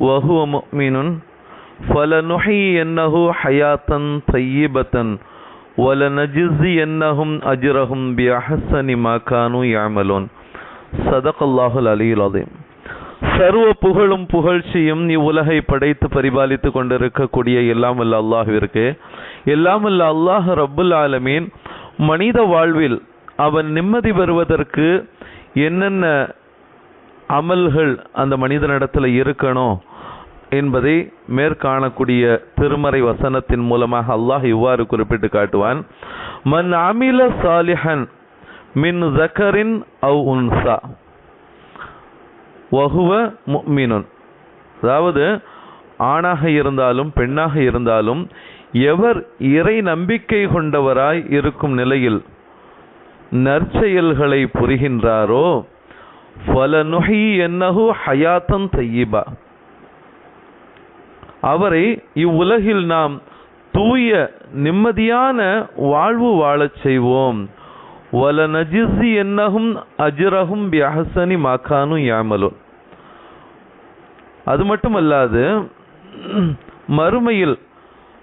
وهو مؤمن فلنحيينه حياة طيبة ولنجزينهم أجرهم بأحسن ما كانوا يعملون صدق الله العلي العظيم சர்வ புகழும் புகழ்ச்சியும் இவ்வுலகை படைத்து பரிபாலித்து கொண்டிருக்கக்கூடிய எல்லாம் வல்ல அல்லாஹ்விற்கு எல்லாம் வல்ல அல்லாஹ் ரப்புல் ஆலமீன் மனித வாழ்வில் அவன் நிம்மதி பெறுவதற்கு என்னென்ன அமல்கள் அந்த மனிதனிடத்தில் இருக்கணும் என்பதை மேற்காணக்கூடிய திருமறை வசனத்தின் மூலமாக அல்லாஹ் இவ்வாறு குறிப்பிட்டு காட்டுவான். மன் அமில சாலிஹன் மின் ஜக்கரின் அவ் உன்சா. வகுவ முக்மினுன் அதாவது ஆணாக இருந்தாலும் பெண்ணாக இருந்தாலும் எவர் இறை நம்பிக்கை கொண்டவராய் இருக்கும் நிலையில் நற்செயல்களை புரிகின்றாரோ ஃபலனுஹி என்னஹு ஹயாத்தன் தையிபா அவரை இவ்வுலகில் நாம் தூய நிம்மதியான வாழ்வு வாழச் செய்வோம். வல நஜிசி என்னகும் அஜிரகும் பியஹசனி மாக்கானு யாமலும் அது மட்டுமல்லாது மறுமையில்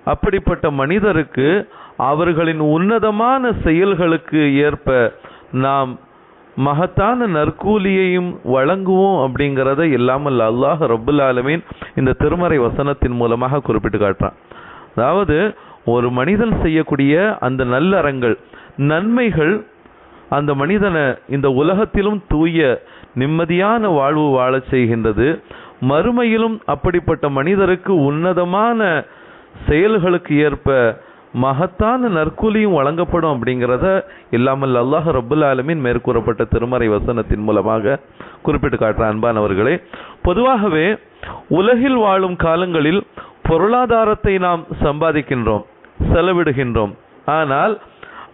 அப்படிப்பட்ட மனிதருக்கு அவர்களின் உன்னதமான செயல்களுக்கு ஏற்ப நாம் மகத்தான நற்கூலியையும் வழங்குவோம் அப்படிங்கிறத இல்லாமல் அல்லாஹ் ரபுல் ஆலமீன் இந்த திருமறை வசனத்தின் மூலமாக குறிப்பிட்டு காட்டுறான். அதாவது ஒரு மனிதன் செய்யக்கூடிய அந்த நல்லறங்கள் நன்மைகள் அந்த மனிதனை இந்த உலகத்திலும் தூய நிம்மதியான வாழ்வு வாழச் செய்கின்றது. மறுமையிலும் அப்படிப்பட்ட மனிதருக்கு உன்னதமான செயல்களுக்கு ஏற்ப மகத்தான நற்கூலியும் வழங்கப்படும் அப்படிங்கிறத இல்லாமல் அல்லாஹ் ரபுல் ஆலமின் மேற்கூறப்பட்ட திருமறை வசனத்தின் மூலமாக குறிப்பிட்டு காட்டுற அன்பானவர்களே பொதுவாகவே உலகில் வாழும் காலங்களில் பொருளாதாரத்தை நாம் சம்பாதிக்கின்றோம் செலவிடுகின்றோம். ஆனால்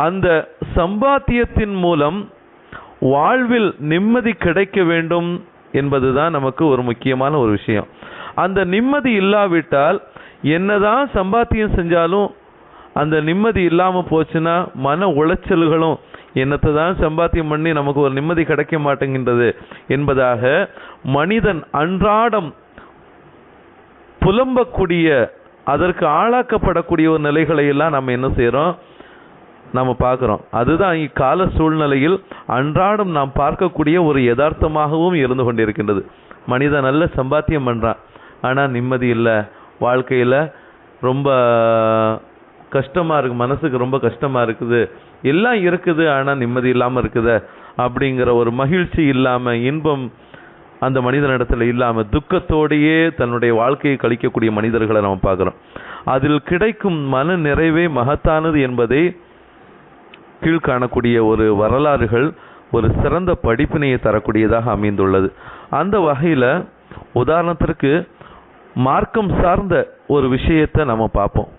அந்த சம்பாத்தியத்தின் மூலம் வாழ்வில் நிம்மதி கிடைக்க வேண்டும் என்பதுதான் நமக்கு ஒரு முக்கியமான ஒரு விஷயம். அந்த நிம்மதி இல்லாவிட்டால் என்னதான் சம்பாத்தியம் செஞ்சாலும் அந்த நிம்மதி இல்லாமல் போச்சுன்னா மன உளைச்சல்களும் என்னத்தை தான் சம்பாத்தியம் பண்ணி நமக்கு ஒரு நிம்மதி கிடைக்க மாட்டேங்கின்றது என்பதாக மனிதன் அன்றாடம் புலம்பக்கூடிய அதற்கு ஆளாக்கப்படக்கூடிய ஒரு நிலைகளை எல்லாம் நம்ம என்ன செய்கிறோம் நம்ம பார்க்குறோம். அதுதான் இக்கால சூழ்நிலையில் அன்றாடம் நாம் பார்க்கக்கூடிய ஒரு யதார்த்தமாகவும் இருந்து கொண்டிருக்கின்றது. மனிதன் நல்ல சம்பாத்தியம் பண்ணுறான் ஆனால் நிம்மதி இல்லை வாழ்க்கையில் ரொம்ப கஷ்டமாக இருக்குது மனசுக்கு ரொம்ப கஷ்டமாக இருக்குது. எல்லாம் இருக்குது ஆனால் நிம்மதி இல்லாமல் இருக்குது. அப்படிங்கிற ஒரு மகிழ்ச்சி இல்லாமல் இன்பம் அந்த மனிதனிடத்தில் இல்லாமல் துக்கத்தோடையே தன்னுடைய வாழ்க்கையை கழிக்கக்கூடிய மனிதர்களை நம்ம பார்க்குறோம். அதில் கிடைக்கும் மன நிறைவே மகத்தானது என்பதை கீழ்காணக்கூடிய ஒரு வரலாறுகள் ஒரு சிறந்த படிப்பினையை தரக்கூடியதாக அமைந்துள்ளது. அந்த வகையில் உதாரணத்திற்கு மார்க்கம் சார்ந்த ஒரு விஷயத்தை நம்ம பார்ப்போம்.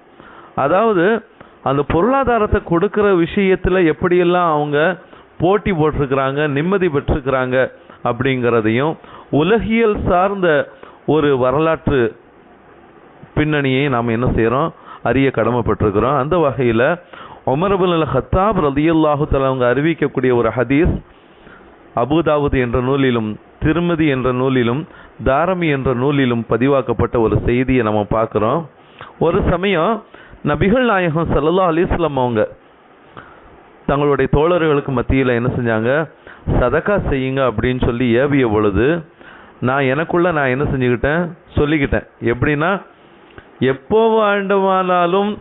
அதாவது அந்த பொருளாதாரத்தை கொடுக்குற விஷயத்தில் எப்படியெல்லாம் அவங்க போட்டி போட்டிருக்கிறாங்க நிம்மதி பெற்றிருக்கிறாங்க அப்படிங்கிறதையும் உலகியல் சார்ந்த ஒரு வரலாற்று பின்னணியை நாம் என்ன செய்கிறோம் அறிய கடமைப்பட்டிருக்கிறோம். அந்த வகையில் உமரபுல் அல் ஹத்தாப் ரதியுல்லாஹு அவங்க அறிவிக்கக்கூடிய ஒரு ஹதீஸ் அபுதாவுது என்ற நூலிலும் திருமதி என்ற நூலிலும் தாரமி என்ற நூலிலும் பதிவாக்கப்பட்ட ஒரு செய்தியை நம்ம பார்க்குறோம். ஒரு சமயம் நபிகள் நாயகம் சல்லா அலிஸ்லாம் அவங்க தங்களுடைய தோழர்களுக்கு மத்தியில் என்ன செஞ்சாங்க? சதக்கா செய்யுங்க அப்படின்னு சொல்லி ஏவிய பொழுது நான் எனக்குள்ள நான் என்ன செஞ்சுக்கிட்டேன்? சொல்லிக்கிட்டேன். எப்படின்னா எப்போ வேண்டுமானாலும்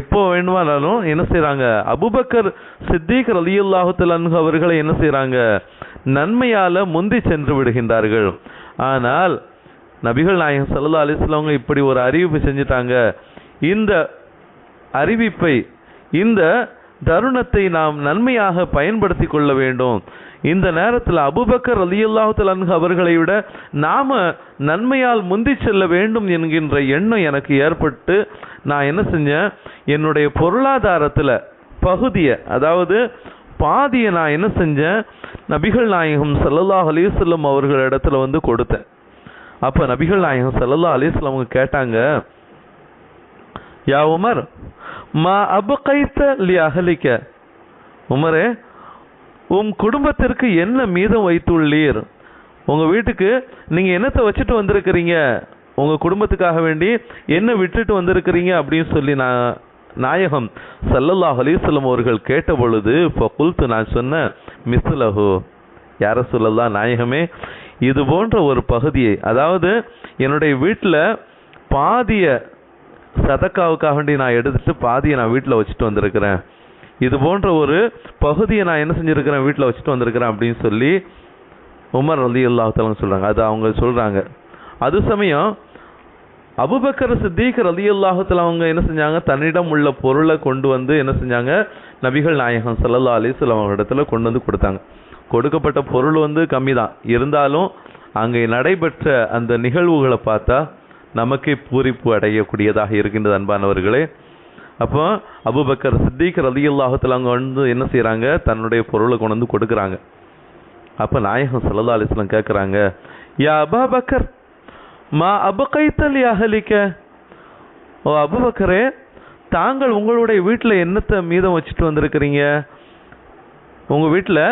எப்போ வேண்டுமானாலும் என்ன செய்கிறாங்க அபுபக்கர் சித்திக் ரலியுல்லாஹுத்தல் அவர்களை என்ன செய்கிறாங்க நன்மையால் முந்தி சென்று விடுகின்றார்கள். ஆனால் நபிகள் நாயகம் சல்லா அலிஸ்லவங்க இப்படி ஒரு அறிவிப்பு செஞ்சுட்டாங்க. இந்த அறிவிப்பை இந்த தருணத்தை நாம் நன்மையாக பயன்படுத்தி கொள்ள வேண்டும். இந்த நேரத்தில் அபுபக்கர் ரலியல்லாஹு அன்ஹு அவர்களை விட நாம நன்மையால் முந்தி செல்ல வேண்டும் என்கின்ற எண்ணம் எனக்கு ஏற்பட்டு நான் என்ன செஞ்சேன்? என்னுடைய பொருளாதாரத்தில் பகுதியை அதாவது பாதியை நான் என்ன செஞ்சேன்? நபிகள் நாயகம் சல்லல்லாஹ் அலைஹி அவர்கள் இடத்துல வந்து கொடுத்தேன். அப்போ நபிகள் நாயகம் சல்லல்லா அலைஹி அவங்க கேட்டாங்க யா உமர் மா அபுகைத்த லி அகலிக்க உமரே உம் குடும்பத்திற்கு என்ன மீதம் வைத்துள்ளீர்? உங்கள் வீட்டுக்கு நீங்கள் என்னத்தை வச்சுட்டு வந்திருக்கிறீங்க? உங்கள் குடும்பத்துக்காக வேண்டி என்ன விட்டுட்டு வந்திருக்கிறீங்க? அப்படின்னு சொல்லி நான் நாயகம் சல்லல்லாஹ் அலிஸ்லம் அவர்கள் கேட்ட பொழுது இப்போ குல்த்து நான் சொன்னேன் மிஸ்லஹு. யார சொல்லலாம் நாயகமே இது போன்ற ஒரு பகுதியை அதாவது என்னுடைய வீட்டில் பாதிய சதக்காவுக்காக வேண்டி நான் எடுத்துட்டு பாதியை நான் வீட்டில் வச்சுட்டு வந்திருக்கிறேன். இது போன்ற ஒரு பகுதியை நான் என்ன செஞ்சுருக்கிறேன் வீட்டில் வச்சுட்டு வந்திருக்கிறேன் அப்படின்னு சொல்லி உமர் ரலி அல்லாஹாலும் சொல்கிறாங்க அது அவங்க சொல்கிறாங்க அது சமயம் அபுபக்கர் சித்திக் ரலி அல்லாஹத்தில் அவங்க என்ன செஞ்சாங்க? தன்னிடம் உள்ள பொருளை கொண்டு வந்து என்ன செஞ்சாங்க? நபிகள் நாயகம் ஸல்லல்லாஹு அலைஹி அவங்க இடத்துல கொண்டு வந்து கொடுத்தாங்க. கொடுக்கப்பட்ட பொருள் வந்து கம்மி தான் இருந்தாலும் அங்கே நடைபெற்ற அந்த நிகழ்வுகளை பார்த்தா நமக்கே பூரிப்பு அடையக்கூடியதாக இருக்கின்றது அன்பானவர்களே. அப்போ அபுபக்கர் சித்திக் ரலியல்லாஹுத்தில் அவங்க வந்து என்ன செய்கிறாங்க தன்னுடைய பொருளை கொண்டு வந்து கொடுக்குறாங்க. அப்போ நாயகம் ஸல்லல்லாஹு அலிஸ்லாம் கேட்குறாங்க யா அபூபக்கர் மா அபகைத்தல் யாகலிக்க ஓ அபுபக்கரே தாங்கள் உங்களுடைய வீட்டில் என்னத்தை மீதம் வச்சுட்டு வந்திருக்கிறீங்க? உங்கள் வீட்டில்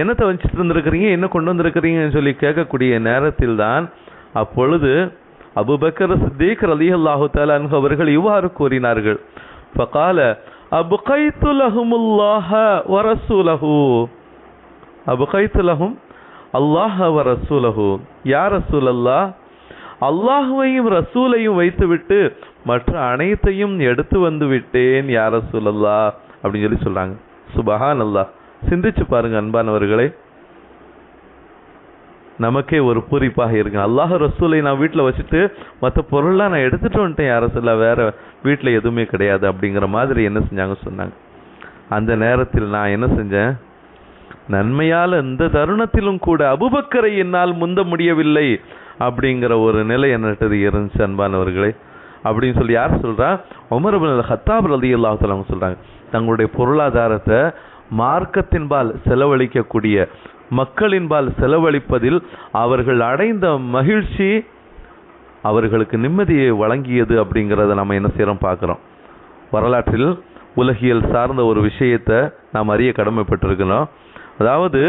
என்னத்தை வச்சுட்டு வந்திருக்கிறீங்க? என்ன கொண்டு வந்திருக்கிறீங்கன்னு சொல்லி கேட்கக்கூடிய நேரத்தில் தான் அப்பொழுது அபுபக்கர் சித்தீக் அலி அல்லாஹு அன்ஹு அவர்கள் இவ்வாறு கூறினார்கள். ஃபகால அபு கைத்துலகுமுல்லாஹ வ அபு கைத்துலகும் அல்லாஹ வ யார் ரசூல் அல்லாஹ் அல்லாஹுவையும் ரசூலையும் வைத்துவிட்டு மற்ற அனைத்தையும் எடுத்து வந்து விட்டேன் யார் ரசூல் அல்லாஹ் அப்படின்னு சொல்லி சொல்கிறாங்க சுபஹான் அல்லாஹ் சிந்திச்சு பாருங்க அன்பானவர்களே. நமக்கே ஒரு பூரிப்பாக இருக்கும் அல்லாஹ் ரசூலை நான் வீட்டில் வச்சுட்டு மற்ற பொருள்லாம் நான் எடுத்துகிட்டு வந்துட்டேன் யாரும் சொல்ல வேறு வீட்டில் எதுவுமே கிடையாது அப்படிங்கிற மாதிரி என்ன செஞ்சாங்க சொன்னாங்க. அந்த நேரத்தில் நான் என்ன செஞ்சேன்? நன்மையால் இந்த தருணத்திலும் கூட அபுபக்கரை என்னால் முந்த முடியவில்லை அப்படிங்கிற ஒரு நிலை என்னட்டது இருந்துச்சு அன்பானவர்களே. அப்படின்னு சொல்லி யார் சொல்கிறா உமர் பின் ஹத்தாப் ரதி அல்லாஹ் சொல்கிறாங்க தங்களுடைய பொருளாதாரத்தை மார்க்கத்தின்பால் செலவழிக்கக்கூடிய மக்களின்பால் செலவழிப்பதில் அவர்கள் அடைந்த மகிழ்ச்சி அவர்களுக்கு நிம்மதியை வழங்கியது அப்படிங்கிறத நம்ம என்ன செய்கிறோம் பார்க்குறோம். வரலாற்றில் உலகியல் சார்ந்த ஒரு விஷயத்தை நாம் அறிய கடமைப்பட்டிருக்கிறோம். அதாவது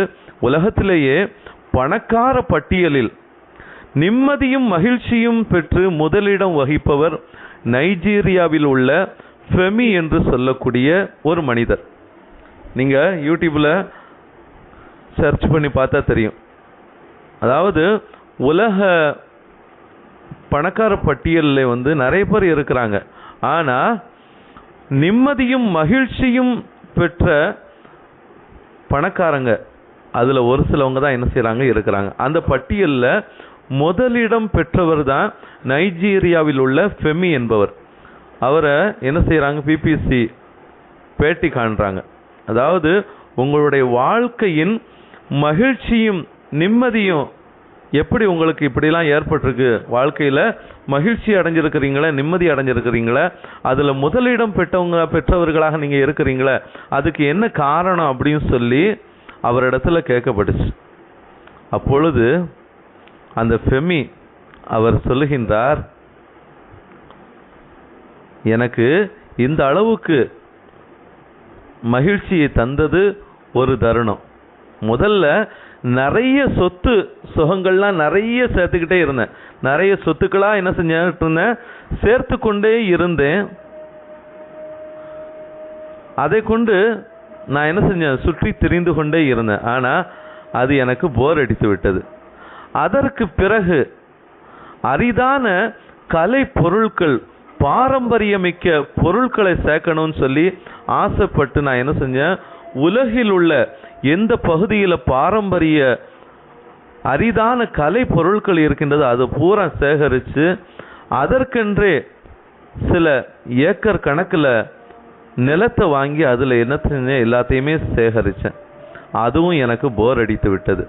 உலகத்திலேயே பணக்கார பட்டியலில் நிம்மதியும் மகிழ்ச்சியும் பெற்று முதலிடம் வகிப்பவர் நைஜீரியாவில் உள்ள ஃபெமி என்று சொல்லக்கூடிய ஒரு மனிதர். நீங்கள் யூடியூப்பில் சர்ச் பண்ணி பார்த்தா தெரியும். அதாவது உலக பணக்கார பட்டியலில் வந்து நிறைய பேர் இருக்கிறாங்க. ஆனால் நிம்மதியும் மகிழ்ச்சியும் பெற்ற பணக்காரங்க அதில் ஒரு சிலவங்க தான் என்ன செய்கிறாங்க இருக்கிறாங்க. அந்த பட்டியலில் முதலிடம் பெற்றவர் தான் நைஜீரியாவில் உள்ள ஃபெமி என்பவர். அவரை என்ன செய்கிறாங்க பிபிசி பேட்டி காண்றாங்க. அதாவது உங்களுடைய வாழ்க்கையின் மகிழ்ச்சியும் நிம்மதியும் எப்படி உங்களுக்கு இப்படிலாம் ஏற்பட்டிருக்கு? வாழ்க்கையில் மகிழ்ச்சி அடைஞ்சிருக்கிறீங்களே நிம்மதி அடைஞ்சிருக்கிறீங்களே அதில் முதலிடம் பெற்றவங்க பெற்றவர்களாக நீங்கள் இருக்கிறீங்களே அதுக்கு என்ன காரணம் அப்படின்னு சொல்லி அவரிடத்துல கேட்கப்பட்டுச்சு. அப்பொழுது அந்த ஃபெமி அவர் சொல்லுகின்றார் எனக்கு இந்த அளவுக்கு மகிழ்ச்சியை தந்தது ஒரு தருணம். முதல்ல நிறைய சொத்து சுகங்கள்லாம் நிறைய சேர்த்துக்கிட்டே இருந்தேன். நிறைய சொத்துக்களாக என்ன செஞ்சுட்டு இருந்தேன் சேர்த்து கொண்டே இருந்தேன். அதை கொண்டு நான் என்ன செஞ்சேன்? சுற்றி திரிந்து கொண்டே இருந்தேன். ஆனால் அது எனக்கு போர் அடித்து விட்டது. அதற்கு பிறகு அரிதான கலை பொருட்கள் பாரம்பரியமிக்க பொருட்களை சேர்க்கணும்னு சொல்லி ஆசைப்பட்டு நான் என்ன செஞ்சேன்? உலகில் உள்ள எந்த பகுதியில் பாரம்பரிய அரிதான கலை பொருட்கள் இருக்கின்றது அது பூரா சேகரித்து அதற்கென்றே சில ஏக்கர் கணக்கில் நிலத்தை வாங்கி அதில் என்ன செஞ்சேன் எல்லாத்தையுமே சேகரித்தேன் அதுவும் எனக்கு போர் அடித்து விட்டது.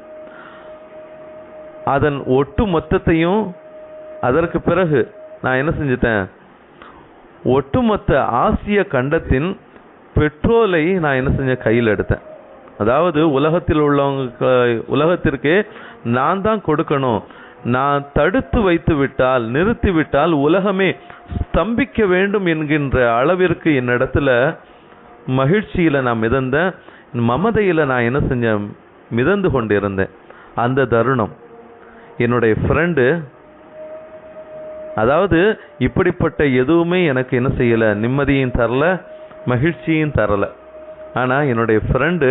அதன் ஒட்டு மொத்தத்தையும் அதற்கு பிறகு நான் என்ன செஞ்சிட்டேன்? ஒட்டுமொத்த ஆசிய கண்டத்தின் பெட்ரோலை நான் என்ன செஞ்சேன்? கையில் எடுத்தேன். அதாவது உலகத்தில் உள்ளவங்க உலகத்திற்கே நான் தான் கொடுக்கணும். நான் தடுத்து வைத்து விட்டால் நிறுத்தி விட்டால் உலகமே ஸ்தம்பிக்க வேண்டும் என்கின்ற அளவிற்கு என்னிடத்துல மகிழ்ச்சியில் நான் மிதந்தேன் மமதையில் நான் என்ன செஞ்சேன்? மிதந்து கொண்டிருந்தேன். அந்த தருணம். என்னுடைய ஃப்ரெண்டு அதாவது இப்படிப்பட்ட எதுவுமே எனக்கு என்ன செய்யலை நிம்மதியும் தரல. மகிழ்ச்சியும் தரலை. ஆனால் என்னுடைய ஃப்ரெண்டு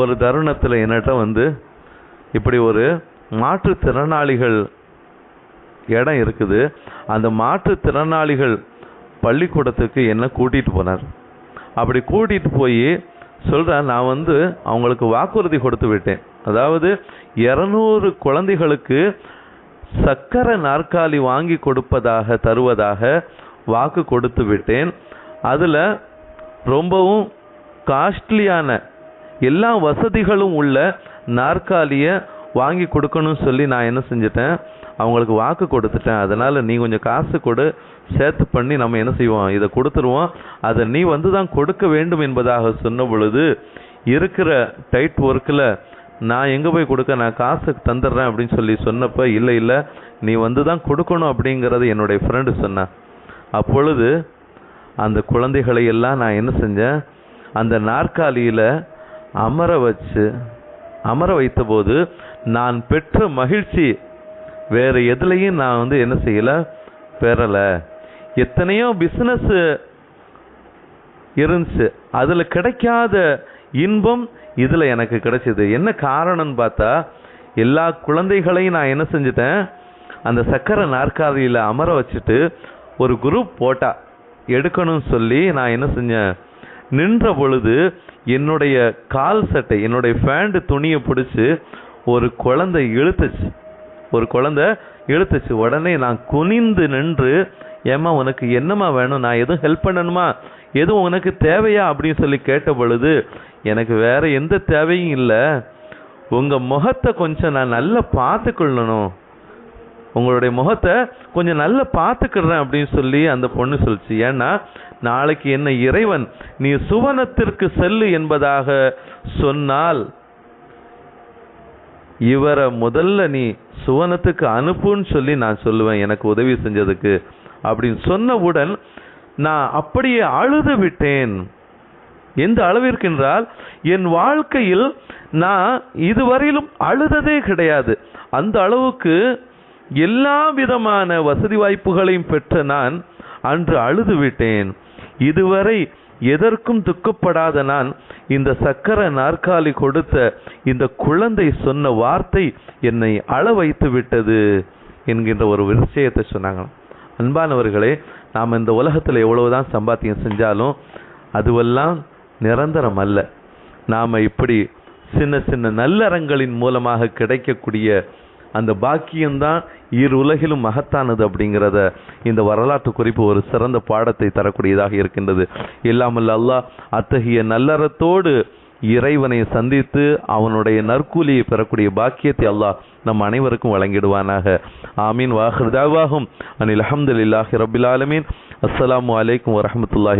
ஒரு தருணத்தில் என்னட்ட வந்து இப்படி ஒரு மாற்றுத்திறனாளிகள் இடம் இருக்குது. அந்த மாற்றுத்திறனாளிகள் பள்ளிக்கூடத்துக்கு என்ன கூட்டிகிட்டு போனார். அப்படி கூட்டிகிட்டு போய் சொல்கிறேன் நான் வந்து அவங்களுக்கு வாக்குறுதி கொடுத்து விட்டேன். அதாவது இரநூறு குழந்தைகளுக்கு சக்கரை நாற்காலி வாங்கி கொடுப்பதாக தருவதாக வாக்கு கொடுத்து விட்டேன். அதில் ரொம்பவும் காஸ்ட்லியான எல்லா வசதிகளும் உள்ள நாற்காலியை வாங்கி கொடுக்கணும்னு சொல்லி நான் என்ன செஞ்சிட்டேன்? அவங்களுக்கு வாக்கு கொடுத்துட்டேன். அதனால் நீ கொஞ்சம் காசு கொடு சேர்த்து பண்ணி நம்ம என்ன செய்வோம்? இதை கொடுத்துருவோம். அதை நீ வந்து தான் கொடுக்க வேண்டும் என்பதாக சொன்ன பொழுது இருக்கிற டைட் ஒர்க்கில் நான் எங்கே போய் கொடுக்க? நான் காசு தந்துடுறேன் அப்படின்னு சொல்லி சொன்னப்போ இல்லை இல்லை நீ வந்து தான் கொடுக்கணும் அப்படிங்கிறது என்னுடைய ஃப்ரெண்டு சொன்னான். அப்பொழுது அந்த குழந்தைகளை எல்லாம் நான் என்ன செஞ்சேன்? அந்த நாற்காலியில் அமர வச்சு அமர வைத்தபோது நான் பெற்ற மகிழ்ச்சி வேறு எதுலையும் நான் வந்து என்ன செய்யலை? பெறலை. எத்தனையோ பிஸ்னஸ்ஸு இருந்துச்சு. அதில் கிடைக்காத இன்பம் இதில் எனக்கு கிடைச்சிது. என்ன காரணம்னு பார்த்தா எல்லா குழந்தைகளையும் நான் என்ன செஞ்சிட்டேன்? அந்த சக்கரை நாற்காலியில் அமர வச்சுட்டு ஒரு குரூப் போட்டால் எடுக்கணும்னு சொல்லி நான் என்ன செஞ்சேன்? நின்ற பொழுது என்னுடைய கால் சட்டை என்னுடைய ஃபேண்டு துணியை பிடிச்சி ஒரு குழந்தை இழுத்துச்சு. ஒரு குழந்தை இழுத்துச்சு. உடனே நான் குனிந்து நின்று ஏம்மா உனக்கு என்னம்மா வேணும்? நான் எதுவும் ஹெல்ப் பண்ணணுமா? எதுவும் உனக்கு தேவையா? அப்படின்னு சொல்லி கேட்ட பொழுது எனக்கு வேற எந்த தேவையும் இல்லை. உங்கள் முகத்தை கொஞ்சம் நான் நல்லா பார்த்துக்கொள்ளணும். உங்களுடைய முகத்தை கொஞ்சம் நல்லா பார்த்துக்கிறேன் அப்படின்னு சொல்லி அந்த பொண்ணு சொல்லிச்சு. ஏன்னா நாளைக்கு என்ன இறைவன் நீ சுவனத்திற்கு செல்லு என்பதாக சொன்னால் இவரை முதல்ல நீ சுவனத்துக்கு அனுப்புன்னு சொல்லி நான் சொல்லுவேன் எனக்கு உதவி செஞ்சதுக்கு. அப்படின்னு சொன்னவுடன் நான் அப்படியே அழுது விட்டேன். எந்த அளவிற்கென்றால் என் வாழ்க்கையில் நான் இதுவரையிலும் அழுததே கிடையாது. அந்த அளவுக்கு எல்லா விதமான வசதி வாய்ப்புகளையும் பெற்ற நான் அன்று அழுது விட்டேன் இதுவரை எதற்கும் துக்கப்படாத நான் இந்த சக்கர நாற்காலி கொடுத்த இந்த குழந்தை சொன்ன வார்த்தை என்னை அள வைத்து விட்டது என்கின்ற ஒரு விஷயத்தை சொன்னாங்க அன்பானவர்களே நாம் இந்த உலகத்தில் எவ்வளவுதான் சம்பாத்தியம் செஞ்சாலும் அதுவெல்லாம் நிரந்தரம் அல்ல. நாம் இப்படி சின்ன சின்ன நல்லறங்களின் மூலமாக கிடைக்கக்கூடிய அந்த பாக்கியம்தான் இரு உலகிலும் மகத்தானது அப்படிங்கிறத இந்த வரலாற்று குறிப்பு ஒரு சிறந்த பாடத்தை தரக்கூடியதாக இருக்கின்றது. இல்லாமல் அல்லாஹ் அத்தகைய நல்லறத்தோடு இறைவனை சந்தித்து அவனுடைய நற்கூலியை பெறக்கூடிய பாக்கியத்தை அல்லாஹ் நம் அனைவருக்கும் வழங்கிடுவானாக. ஆமீன். வாஹிருதாவாகும் அனில் அஹமதுல்லாஹி ரபில் ஆலமீன். அஸ்லாம் அலைக்கும் வரமத்துல்லாஹி